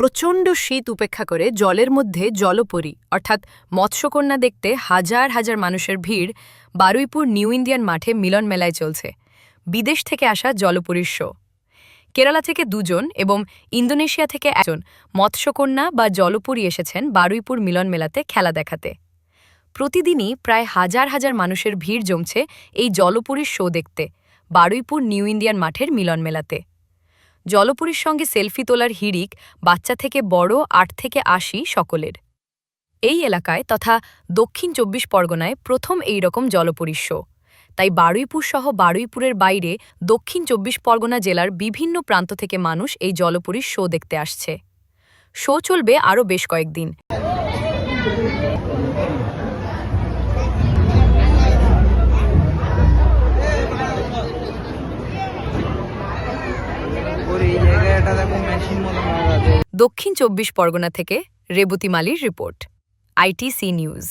প্রচণ্ড শীত উপেক্ষা করে জলের মধ্যে জলপরী, অর্থাৎ মৎস্যকন্যা দেখতে হাজার হাজার মানুষের ভিড় বারুইপুর নিউ ইন্ডিয়ান মাঠে মিলন মেলায় চলছে। বিদেশ থেকে আসা জলপরীর শো। কেরালা থেকে দুজন এবং ইন্দোনেশিয়া থেকে একজন মৎস্যকন্যা বা জলপুরী এসেছেন বারুইপুর মিলন মেলাতে খেলা দেখাতে। প্রতিদিনই প্রায় হাজার হাজার মানুষের ভিড় জমছে এই জলপুরীর শো দেখতে, বারুইপুর নিউ ইন্ডিয়ান মাঠের মিলন মেলাতে। জলপুরীর সঙ্গে সেলফি তোলার হিড়িক বাচ্চা থেকে বড়, আট থেকে আশি সকলের। এই এলাকায় তথা দক্ষিণ চব্বিশ পরগনায় প্রথম এই রকম জলপুরীর শো। তাই বারুইপুর সহ বারুইপুরের বাইরে দক্ষিণ চব্বিশ পরগনা জেলার বিভিন্ন প্রান্ত থেকে মানুষ এই জলপুরীর শো দেখতে আসছে। শো চলবে আরও বেশ কয়েকদিন। দক্ষিণ চব্বিশ পরগনা থেকে রেবতী মালির রিপোর্ট আইটিসি নিউজ